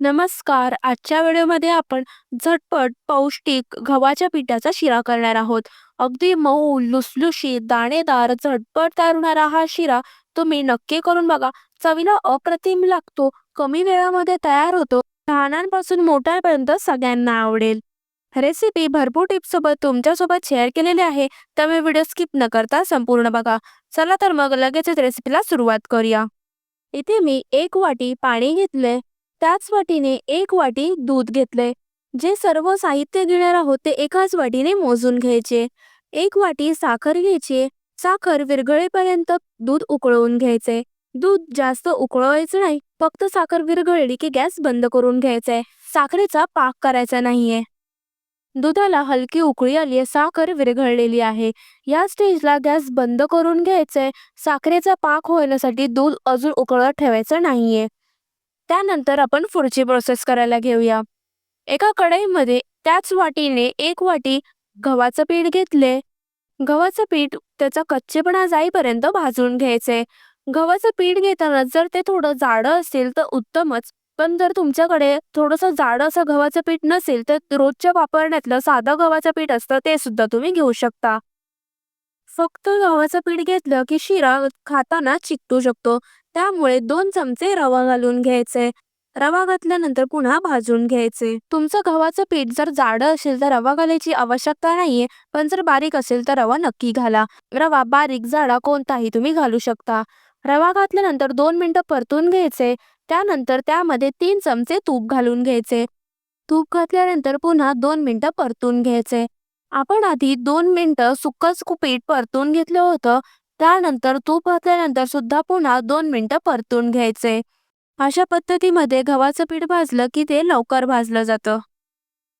नमस्कार. आजच्या व्हिडिओमध्ये आपण झटपट पौष्टिक गव्हाच्या पिठाचा शिरा करणार आहोत. अगदी मऊ लुसलुशीत दाणेदार झटपट तयार होणारा हा शिरा तुम्ही नक्की करून बघा. चवीला अप्रतिम लागतो कमी वेळामध्ये तयार होतो लहानांपासून मोठ्यापर्यंत सगळ्यांना आवडेल. रेसिपी भरपूर टिप्स सोबत तुमच्यासोबत शेअर केलेली आहे त्यामुळे व्हिडिओ स्किप न करता संपूर्ण बघा. चला तर मग लगेचच रेसिपीला सुरुवात करूया. इथे मी एक वाटी पाणी घेतले त्याच वाटीने एक वाटी दूध घेतले जे सर्व साहित्य घेणार आहोत ते एकाच वाटीने मोजून घ्यायचे. एक वाटी साखर घ्यायची. साखर विरघळेपर्यंत दूध उकळवून घ्यायचे दूध जास्त उकळवायचं नाही फक्त साखर विरघळली की गॅस बंद करून घ्यायचाय. साखरेचा पाक करायचा नाहीये. दुधाला हलकी उकळी आली आहे साखर विरघळलेली आहे. या स्टेजला गॅस बंद करून घ्यायचंय. साखरेचा पाक होण्यासाठी दूध अजून उकळत ठेवायचं नाहीये. त्यानंतर आपण पुढची प्रोसेस करायला घेऊया. एका कढईमध्ये त्याच वाटीने एक वाटी गव्हाचं पीठ घेतले. गव्हाचं पीठ त्याचा कच्चेपणा जाईपर्यंत भाजून घ्यायचे. गव्हाचं पीठ घेताना जर ते थोडं जाडं असेल तर उत्तमच पण जर तुमच्याकडे थोडंसं जाडं असं गव्हाचं पीठ नसेल तर रोजच्या वापरण्यातलं साधं गव्हाचं पीठ असतं ते सुद्धा तुम्ही घेऊ शकता. फक्त गव्हाचं पीठ घेतलं की शिरा खाताना चिकटू शकतो. त्यामुळे दोन चमचे रवा घालून घ्यायचे. रवा घातल्यानंतर पुन्हा भाजून घ्यायचे. तुमचं गव्हाचं पीठ जर जाडं असेल तर रवा घालायची आवश्यकता नाहीये पण जर बारीक असेल तर रवा नक्की घाला. रवा बारीक जाडा कोणताही तुम्ही घालू शकता. रवा घातल्यानंतर दोन मिनिटं परतून घ्यायचे. त्यानंतर त्यामध्ये तीन चमचे तूप घालून घ्यायचे. तूप घातल्यानंतर पुन्हा दोन मिनिटं परतून घ्यायचे. आपण आधी दोन मिनिटं सुकच पीठ परतून घेतलं होतं. त्यानंतर तूप घातल्यानंतर सुद्धा पुन्हा दोन मिनिटं परतून घ्यायचे. अशा पद्धतीमध्ये गव्हाचं पीठ भाजलं की ते लवकर भाजलं जातं.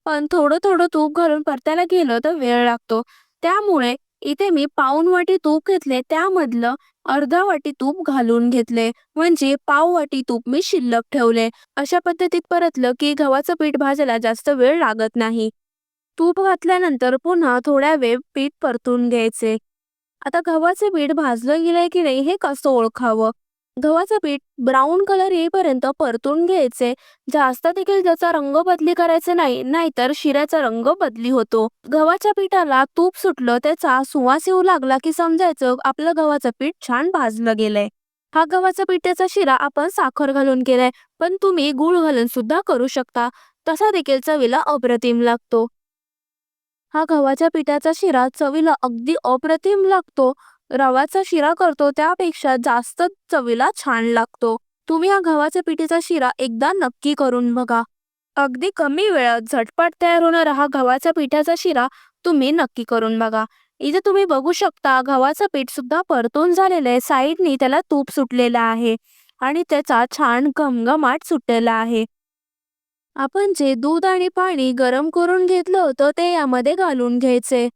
पण थोडं थोडं तूप घालून परतायला गेलं तर वेळ लागतो. त्यामुळे इथे मी पाऊन वाटी तूप घेतले. त्यामधलं अर्धा वाटी तूप घालून घेतले. म्हणजे पाव वाटी तूप मी शिल्लक ठेवले. अशा पद्धतीत परतलं की गव्हाचं पीठ भाजायला जास्त वेळ लागत नाही. तूप घातल्यानंतर पुन्हा थोड्या वेळ पीठ परतून घ्यायचे. आता गव्हाचे पीठ भाजलं गेलंय की नाही हे कसं ओळखावं? गव्हाचं पीठ ब्राऊन कलर येईपर्यंत परतून घ्यायचे. जास्त देखील त्याचा रंग बदली करायचा नाही नाहीतर शिऱ्याचा रंग बदली होतो. गव्हाच्या पिठाला तूप सुटलं त्याचा सुवास येऊ लागला की समजायचं आपलं गव्हाचं पीठ छान भाजलं गेलंय. हा गव्हाचा पिठाचा शिरा आपण साखर घालून केलाय पण तुम्ही गुळ घालून सुद्धा करू शकता. तसा देखील चवीला अप्रतिम लागतो. हा गव्हाच्या पिठाचा शिरा चवीला अगदी अप्रतिम लागतो. रव्याचा शिरा करतो त्यापेक्षा जास्त चवीला छान लागतो. तुम्ही हा गव्हाच्या पिठीचा शिरा एकदा नक्की करून बघा. अगदी कमी वेळात झटपट तयार होणारा हा गव्हाच्या पिठाचा शिरा तुम्ही नक्की करून बघा. इथे तुम्ही बघू शकता गव्हाचं पीठ सुद्धा परतून झालेलं आहे. साईडनी त्याला तूप सुटलेलं आहे. आणि त्याचा छान घमघमाट सुटलेला आहे. आपण जे दूध आणि पाणी गरम करून घेतलं होतं ते यामध्ये घालून घ्यायचे.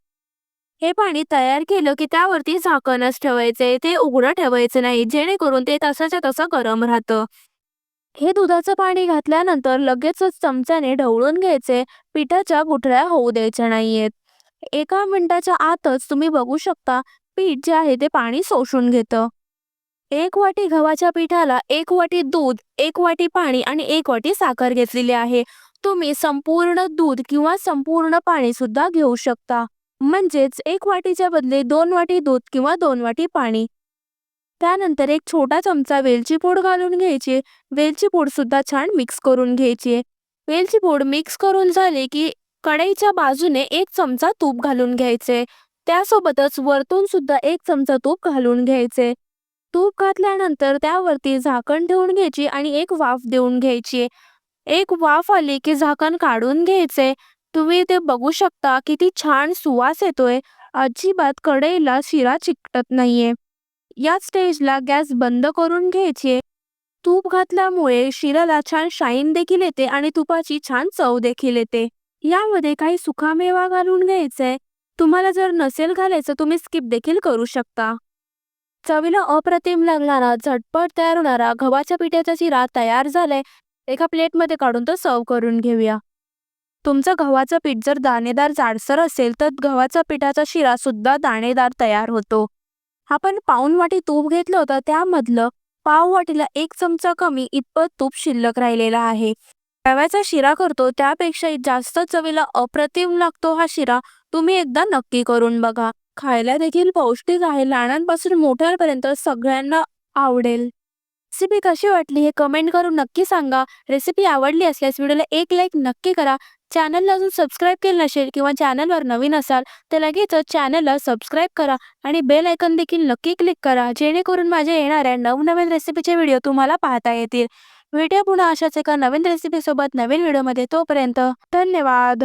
हे पाणी तयार केलं की त्यावरती झाकणच ठेवायचे. ते उघडं ठेवायचं नाही जेणेकरून ते तसाच्या तसं गरम राहतं. हे दुधाचं पाणी घातल्यानंतर लगेचच चमच्याने ढवळून घ्यायचे. पिठाच्या गुठळ्या होऊ द्यायच्या नाहीयेत. एका मिनिटाच्या आतच तुम्ही बघू शकता पीठ जे आहे ते पाणी शोषून घेतं. एक वाटी गव्हाच्या पिठाला एक वाटी दूध एक वाटी पाणी आणि एक वाटी साखर घेतलेली आहे. तुम्ही संपूर्ण दूध किंवा संपूर्ण पाणी सुद्धा घेऊ शकता. म्हणजेच एक वाटीच्या बदले दोन वाटी दूध किंवा दोन वाटी पाणी. त्यानंतर एक छोटा चमचा वेलची पूड घालून घ्यायची. वेलची पूड सुद्धा छान मिक्स करून घ्यायची. वेलची पूड मिक्स करून झाले की कढईच्या बाजूने एक चमचा तूप घालून घ्यायचे. त्यासोबतच वरतून सुद्धा एक चमचा तूप घालून घ्यायचे. तूप घातल्यानंतर त्यावरती झाकण ठेवून घ्यायची आणि एक वाफ देऊन घ्यायची. एक वाफ आली की झाकण काढून घ्यायचे. तुम्ही ते बघू शकता किती छान सुवास येतोय. अजिबात कढईला शिरा चिकटत नाहीये. या स्टेजला गॅस बंद करून घ्यायचे तूप घातल्यामुळे शिराला छान शाईन देखील येते आणि तुपाची छान चव देखील येते. यामध्ये काही सुखामेवा घालून घ्यायचंय. तुम्हाला जर नसेल घालायचं तुम्ही स्किप देखील करू शकता. चवीला अप्रतिम लागणारा झटपट तयार होणारा गव्हाच्या पिठाचा शिरा तयार झालाय. एका प्लेटमध्ये काढून तो सर्व करून घेऊया. तुमचं गव्हाचं पीठ जर दाणेदार जाडसर असेल तर गव्हाचा पिठाचा शिरा सुद्धा दाणेदार तयार होतो. आपण पाऊन वाटी तूप घेतलं होतं त्यामधलं पाव वाटीला एक चमचा कमी इतपत तूप शिल्लक राहिलेला आहे. रव्याचा शिरा करतो त्यापेक्षाही जास्त चवीला अप्रतिम लागतो हा शिरा तुम्ही एकदा नक्की करून बघा. खायला देखील पौष्टिक आहे. लहानांपासून मोठ्यांपर्यंत सगळ्यांना आवडेल. रेसिपी कशी वाटली हे कमेंट करून नक्की सांगा. रेसिपी आवडली असल्यास व्हिडिओला एक लाईक नक्की करा. चॅनलला अजून सबस्क्राईब केलं नसेल किंवा चॅनलवर नवीन असाल तर लगेच चॅनलला सबस्क्राईब करा आणि बेल आयकन देखील नक्की क्लिक करा. जेणेकरून माझ्या येणाऱ्या नवनवीन रेसिपीचे व्हिडिओ तुम्हाला पाहता येतील. व्हिडिओ पुन्हा अशाच एका नवीन रेसिपीसोबत नवीन व्हिडिओमध्ये तोपर्यंत धन्यवाद.